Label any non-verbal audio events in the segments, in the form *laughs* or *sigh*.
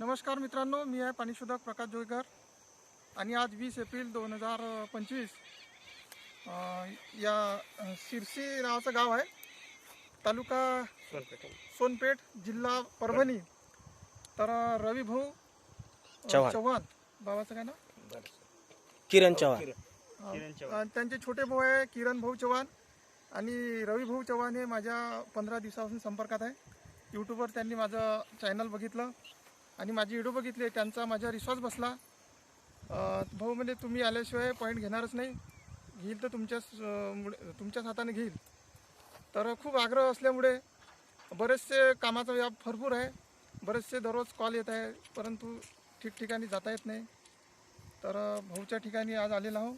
नमस्कार मित्रांनो मी आहे पाणीशोधक प्रकाश जोईकर आणि आज वीस एप्रिल दोन हजार पंचवीस या शिरसी नावाचं गाव आहे. तालुका सोनपेठ जिल्हा परभणी. तर अ, रवी भाऊ अ, चव्हाण. चव्हाण. बाबाचं काय नाव? किरण चव्हाण. त्यांचे छोटे भाऊ आहे किरण भाऊ चव्हाण आणि रवी भाऊ चव्हाण हे माझ्या पंधरा दिवसापासून संपर्कात आहे. यूट्यूबवर त्यांनी माझं चॅनल बघितलं. आणि माझी व्हिडिओ बघितले त्यांचा माझ्यावर विश्वास बसला. भाऊ म्हणजे तुम्ही आल्याशिवाय पॉईंट घेणारच नाही. घेईल तर तुमच्याच तुमच्याच हाताने घेईल. तर खूप आग्रह असल्यामुळे बरेचसे कामाचा व्याप भरपूर आहे. बरेचसे दररोज कॉल येत आहे परंतु ठिकठिकाणी जाता येत नाही. तर भाऊच्या ठिकाणी आज आलेला आहो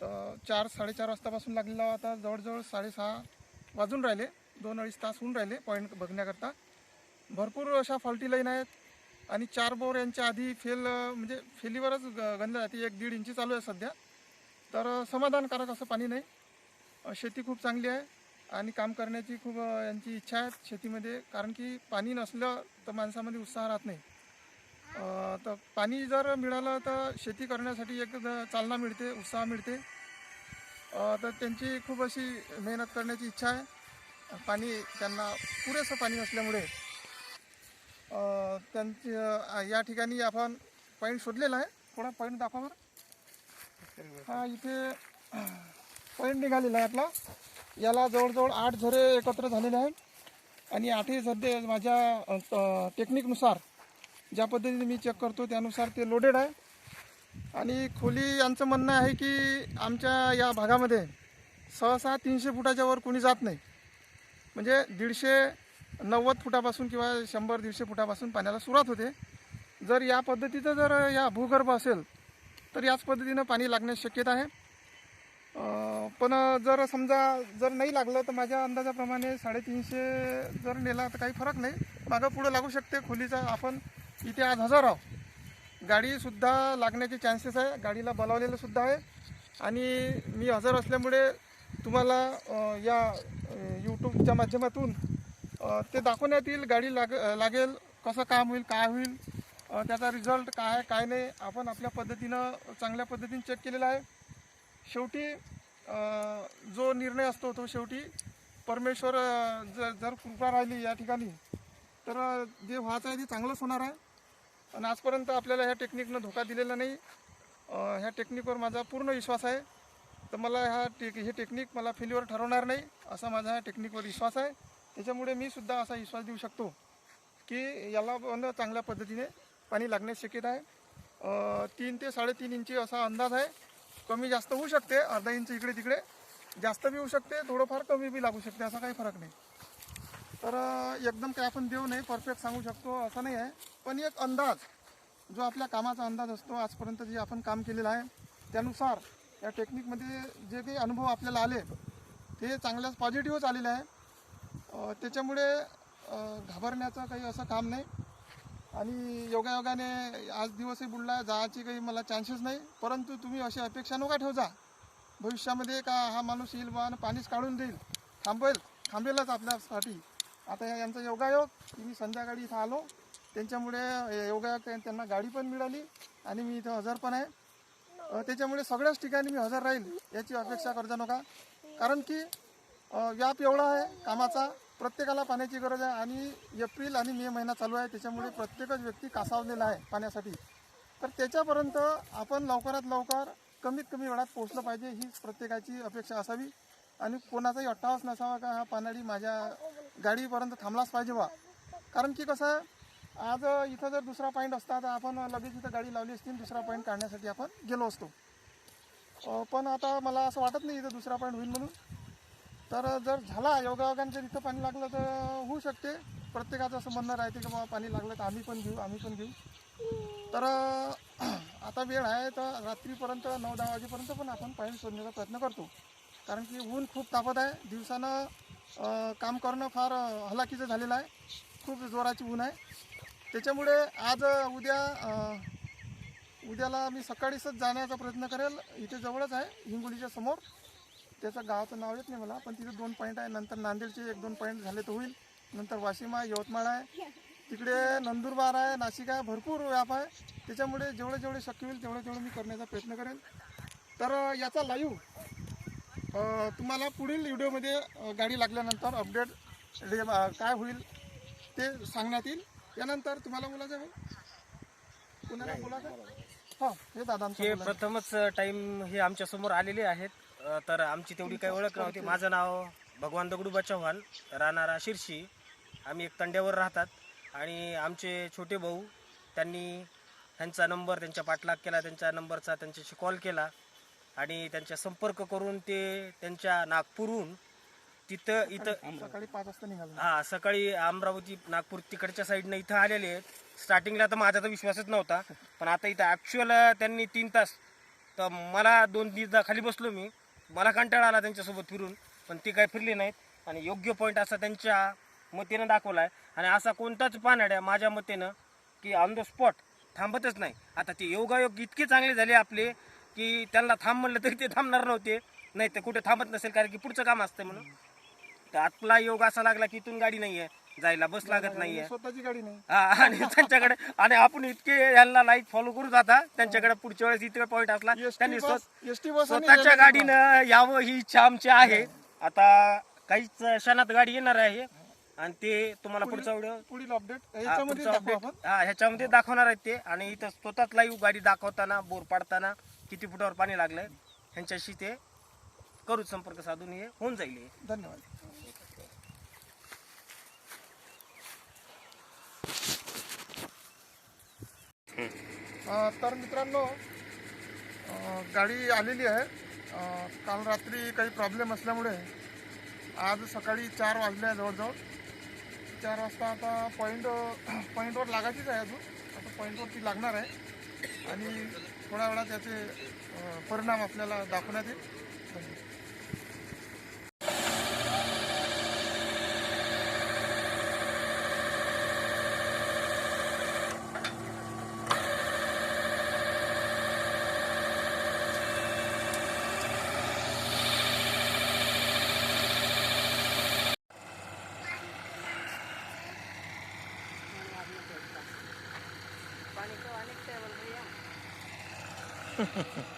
तर चार साडेचार वाजतापासून लागलेला आहो. आता जवळजवळ साडेसहा वाजून राहिले. दोन अडीच तास होऊन राहिले पॉईंट बघण्याकरता. भरपूर अशा फॉल्टी लाईन आहेत. आणि चार बोर यांच्या आधी फेल म्हणजे फेलीवरच ग- गंध जाते एक दीड इंची चालू आहे सध्या. तर समाधानकारक असं पाणी नाही. शेती खूप चांगली आहे. आणि काम करण्याची खूप यांची इच्छा आहे शेतीमध्ये. कारण की पाणी नसलं तर माणसामध्ये उत्साह राहत नाही. तर पाणी जर मिळालं तर शेती करण्यासाठी एक चालना मिळते उत्साह मिळते. तर त्यांची खूप अशी मेहनत करण्याची इच्छा आहे. पाणी त्यांना पुरेसं पाणी असल्यामुळे त्यांची या ठिकाणी आपण पॉईंट शोधलेला आहे. थोडा पॉईंट दाखवा बरं. हा इथे पॉईंट निघालेला आहे आपला. याला जवळजवळ आठ झरे एकत्र झालेले आहेत. आणि आठही सध्या माझ्या टेक्निकनुसार ज्या पद्धतीने मी चेक करतो त्यानुसार ते लोडेड आहे. आणि खोली यांचं म्हणणं आहे की आमच्या या भागामध्ये सहसा तीनशे फुटाच्या वर कोणी जात नाही. म्हणजे दीडशे नव्वद फुटापासून किंवा शंभर दीडशे फुटापासून पाण्याला सुरुवात होते. जर या पद्धतीचं जर या भूगर्भ असेल तर याच पद्धतीनं पाणी लागण्याची शक्यता आहे. पण जर समजा जर नाही लागलं तर माझ्या अंदाजाप्रमाणे साडेतीनशे जर नेला तर काही फरक नाही. मागं पुढं लागू शकते. खोलीचा आपण इथे आज हजर आहोत. गाडीसुद्धा लागण्याचे चान्सेस आहे. गाडीला बोलावलेलंसुद्धा आहे. आणि मी हजर असल्यामुळे तुम्हाला या यूट्यूबच्या माध्यमातून ते दाखवण्यात येईल गाडी लाग लागेल कसं काम होईल काय होईल त्याचा रिझल्ट काय आहे, काय नाही आपण आपल्या पद्धतीनं चांगल्या पद्धतीने चेक केलेला आहे. शेवटी जो निर्णय असतो तो शेवटी परमेश्वर जर जर कृपा राहिली या ठिकाणी तर जे व्हायचं आहे ते चांगलंच होणार आहे. आणि आजपर्यंत आपल्याला ह्या टेक्निकनं धोका दिलेला नाही. ह्या टेक्निकवर माझा पूर्ण विश्वास आहे. तर मला ह्या टेक हे टेक्निक मला फेल्युअर ठरवणार नाही असा माझा ह्या टेक्निकवर विश्वास आहे. त्याच्यामुळे मी सुद्धा असा विश्वास देऊ शकतो की याला पण चांगल्या पद्धतीने पाणी लागण्याची शक्यता आहे. तीन ते साडेतीन इंची असा अंदाज आहे. कमी जास्त होऊ शकते अर्धा इंच इकडे तिकडे जास्त बी होऊ शकते थोडंफार कमी बी लागू शकते असा काही फरक नाही. तर एकदम काय आपण देऊ नाही परफेक्ट सांगू शकतो असं नाही आहे. पण एक अंदाज जो आपल्या कामाचा अंदाज असतो आजपर्यंत जे आपण काम केलेलं आहे त्यानुसार या टेक्निकमध्ये जे काही अनुभव आपल्याला आले ते चांगल्याच पॉझिटिव्हच आलेले आहे. त्याच्यामुळे घाबरण्याचं काही असं काम नाही. आणि योगायोगाने आज दिवसही बुडला जायची काही मला चान्सेस नाही. परंतु तुम्ही अशी अपेक्षा नका ठेवजा भविष्यामध्ये का हा माणूस येईल बा आणि पाणीच काढून देईल. थांबेल थांबेलच आपल्यासाठी. आता यांचा योगायोग की मी संध्याकाळी इथं आलो. त्यांच्यामुळे योगायोग त्यांना गाडी पण मिळाली आणि मी इथं हजर पण आहे. त्याच्यामुळे सगळ्याच ठिकाणी मी हजर राहील याची अपेक्षा करजा नका. कारण की व्याप एवढा आहे कामाचा. प्रत्येकाला पाण्याची गरज आहे आणि एप्रिल आणि मे महिना चालू आहे त्याच्यामुळे प्रत्येकच व्यक्ती कासावलेला आहे पाण्यासाठी. तर त्याच्यापर्यंत आपण लवकरात लवकर कमीत कमी वेळात पोहोचलं पाहिजे हीच प्रत्येकाची अपेक्षा असावी. आणि कोणाचाही अट्टावास नसावा का हा पानाडी माझ्या गाडीपर्यंत थांबलाच पाहिजे बा. कारण की कसं आहे आज इथं जर दुसरा पॉईंट असता तर आपण लगेच इथं गाडी लावली असती दुसरा पॉईंट काढण्यासाठी आपण गेलो असतो. पण आता मला असं वाटत नाही इथं दुसरा पॉईंट होईल म्हणून. तर जर झाला योगायोगाने तिथं पाणी लागलं तर होऊ शकते. प्रत्येकाचं असं म्हणणं राहते की बाबा पाणी लागलं तर आम्ही पण घेऊ आम्ही पण घेऊ. तर *clears throat* आता वेळ आहे तर रात्रीपर्यंत नऊ दहा वाजेपर्यंत पण आपण पाणी शोधण्याचा प्रयत्न करतो. कारण की ऊन खूप तापत आहे. दिवसानं काम करणं फार हलाखीचं झालेलं आहे. खूप जोराची ऊन आहे. त्याच्यामुळे आज उद्या उद्याला मी सकाळीच जाण्याचा प्रयत्न करेल. इथे जवळच आहे हिंगोलीच्या समोर. त्याचं गावाचं नाव येत नाही मला पण तिथे दोन पॉईंट आहे. नंतर नांदेडचे एक दोन पॉईंट झाले तर होईल. नंतर वाशिम आहे यवतमाळ आहे. तिकडे नंदुरबार आहे नाशिक आहे भरपूर व्याप आहे. त्याच्यामुळे जेवढे जेवढे शक्य होईल तेवढे तेवढे मी करण्याचा प्रयत्न करेन. तर याचा लाईव्ह तुम्हाला पुढील व्हिडिओमध्ये गाडी लागल्यानंतर अपडेट काय होईल ते सांगण्यात येईल. यानंतर तुम्हाला बोलायचं आहे कुणाला बोलायचं हां हे बोलायचं. प्रथमच टाइम हे आमच्यासमोर आलेले आहेत. अ, तर आमची तेवढी काही ओळख नव्हती. माझं नाव भगवान दगडूबा चव्हाण राहणारा शिरशी. आम्ही एक तंड्यावर राहतात. आणि आमचे छोटे भाऊ त्यांनी त्यांचा नंबर त्यांच्या पाठलाग केला त्यांच्या नंबरचा त्यांच्याशी कॉल केला. आणि त्यांच्या संपर्क करून ते त्यांच्या नागपूरहून तिथं इथं सकाळी पाच वाजता निघालो. हा सकाळी अमरावती नागपूर तिकडच्या साईडनं इथं आलेले आहेत. स्टार्टिंगला तर माझा तर विश्वासच नव्हता. पण आता इथं ॲक्च्युअल त्यांनी तीन तास तर मला दोन तीनदा खाली बसलो मी. मला कंटाळा आला त्यांच्यासोबत फिरून पण ते काय फिरले नाहीत. आणि योग्य पॉईंट असा त्यांच्या मतीनं दाखवला आहे आणि असा कोणताच पानाड्या माझ्या मतेनं की ऑन द स्पॉट थांबतच नाही. आता ते योगायोग इतके चांगले झाले आपले की त्यांना थांब म्हणलं तरी ते थांबणार नव्हते. नाही तर कुठे थांबत नसेल कारण की पुढचं काम असतं म्हणून. तर आपला योग असा लागला की इथून गाडी नाही आहे जायला बस लागत नाहीये. स्वतःची गाडी नाही. हा, आणि त्यांच्याकडे आणि आपण इतके यांना लाईक फॉलो करू जाता त्यांच्याकडे पुढच्या वेळेस इतके पॉईंट असला त्यांनी एसटी बस आणि स्वतःच्या गाडीनं यावं ही इच्छा आमची आहे. आता काहीच क्षणात गाडी येणार आहे. आणि ते तुम्हाला पुढचा व्हिडिओ पुढील अपडेट हा, याच्यामध्ये पुढचा दाखवू update- आपण. हा ह्याच्यामध्ये दाखवणार आहेत ते. आणि इथं स्वतःच लाईव्ह गाडी दाखवताना बोर पाडताना किती फुटावर पाणी लागलंय ह्यांच्याशी ते करू संपर्क साधून हे होऊन जाईल हे. धन्यवाद. तर मित्रांनो गाडी आलेली आहे. काल रात्री काही प्रॉब्लेम असल्यामुळे आज सकाळी चार वाजले आहे जवळजवळ. चार वाजता आता पॉईंट पॉईंटवर *clears throat* लागायचीच आहे अजून. आता पॉईंटवर ती लागणार आहे. आणि थोड्या वेळा त्याचे परिणाम आपल्याला दाखवण्यात येईल. धन्यवाद *laughs*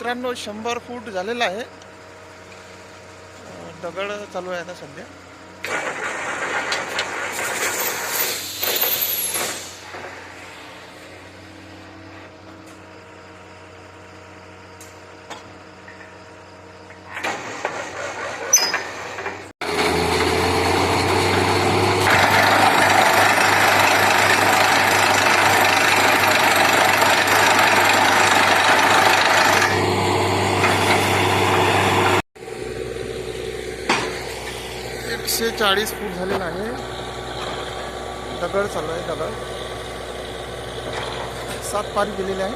मित्रांनो शंभर फूट झालेला आहे. दगड चालू आहे आता सध्या. चाळीस फूट झालेला आहे. दगड चालू आहे दगड. सात पारी गेलेले आहे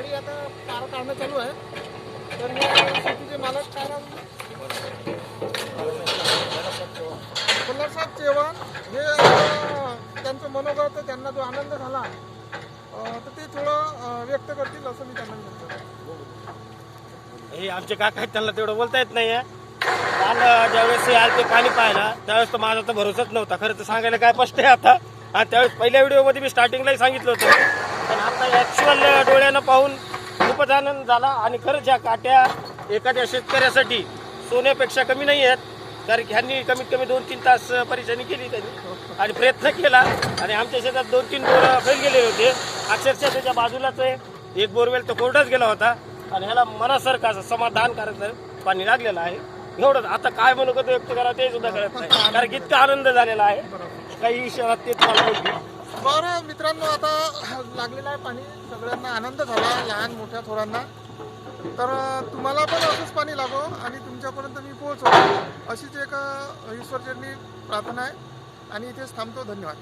गाडी आता पार काढणं चालू आहे. तर मी शेतीचे मालक काय नाव साहेब चव्हाण हे त्यांचं मनोगत त्यांना जो आनंद झाला तर ते थोडं व्यक्त करतील असं मी त्यांना म्हणतो हे आमचे काका आहेत त्यांना तेवढं बोलता येत नाही काल ज्यावेळेस हे आले ते पाणी पाहायला त्यावेळेस तर माझा तर भरोसाच नव्हता. खरं तर सांगायला काय स्पष्ट आहे आता? आणि त्यावेळेस पहिल्या व्हिडिओमध्ये मी स्टार्टिंगलाही सांगितलं होतं. आता ॲक्च्युअल डोळ्यानं पाहून खूपच आनंद झाला. आणि खरंच ह्या काट्या एखाद्या शेतकऱ्यासाठी सोन्यापेक्षा कमी नाही आहेत. कारण की ह्यांनी कमीत कमी दोन तीन तास परेशानी केली त्यांनी. आणि प्रयत्न केला. आणि आमच्या शेतात दोन तीन बोर फेल गेले होते. अक्षरशः त्याच्या बाजूलाच आहे. एक बोरवेल तर कोरडाच गेला होता. आणि ह्याला मनासारखं असं समाधानकारक पाणी लागलेलं आहे. एवढंच. आता काय म्हणू कसं व्यक्त करा ते सुद्धा कळत नाही. कारण की इतका आनंद झालेला आहे. काही शहरात ते मला बरं मित्रांनो आता लागलेलं आहे पाणी. सगळ्यांना आनंद झाला लहान मोठ्या थोरांना. तर तुम्हाला पण असंच पाणी लागो आणि तुमच्यापर्यंत मी पोहोचो अशीच एक ईश्वरचरणी प्रार्थना आहे. आणि इथेच थांबतो. धन्यवाद.